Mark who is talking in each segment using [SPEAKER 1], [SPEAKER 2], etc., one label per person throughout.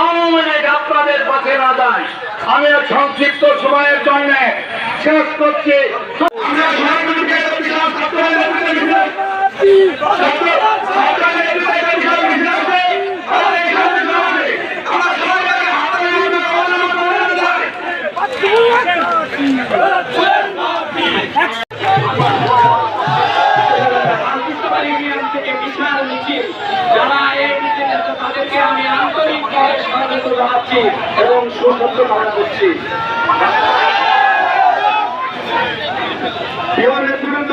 [SPEAKER 1] আওয়ামী লীগ আপনাদের পাশে না যায়। আমি সংক্ষিপ্ত সময়ের জন্য শেষ করছি।
[SPEAKER 2] স্বাগত জানাচ্ছি এবং সৌন্দর্য কামনা করছি
[SPEAKER 1] প্রিয় নেতৃবৃন্দ,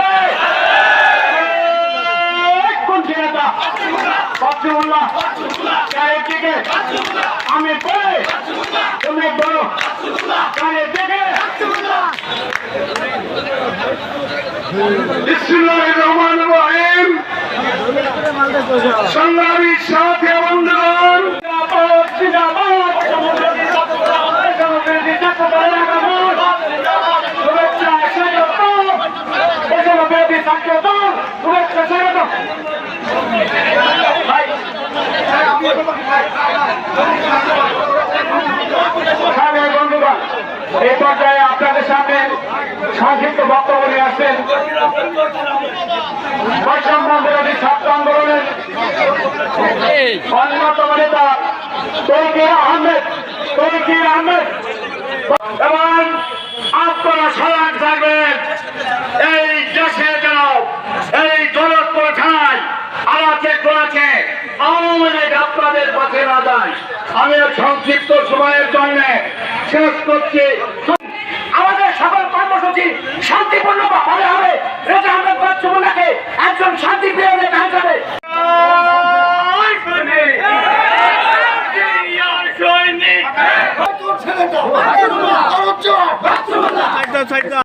[SPEAKER 1] বাচ্চুল্লাহ গায়ের দিকে। আমি বলে তুমি আপনাদের সামনে সংক্ষিপ্ত বক্তব্য নিয়ে আসছেন। বৈষম্য বিরোধী ছাত্র আন্দোলনের অন্যতম নেতা তৌকির এবং আপনারা সজাগ থাকবেন এই দেশে যেন এই দৌলতপুর থানায় আলাচে করেছে আওয়ামী আপনাদের পথে না যায়। আমি সংক্ষিপ্ত সময়ের জন্য শেষ করছি। আমাদের সকল কর্মসূচি শান্তিপূর্ণ ভাবে হবে। রেজা আহমেদ একজন শান্তিপ্রিয় নেতা হিসাবে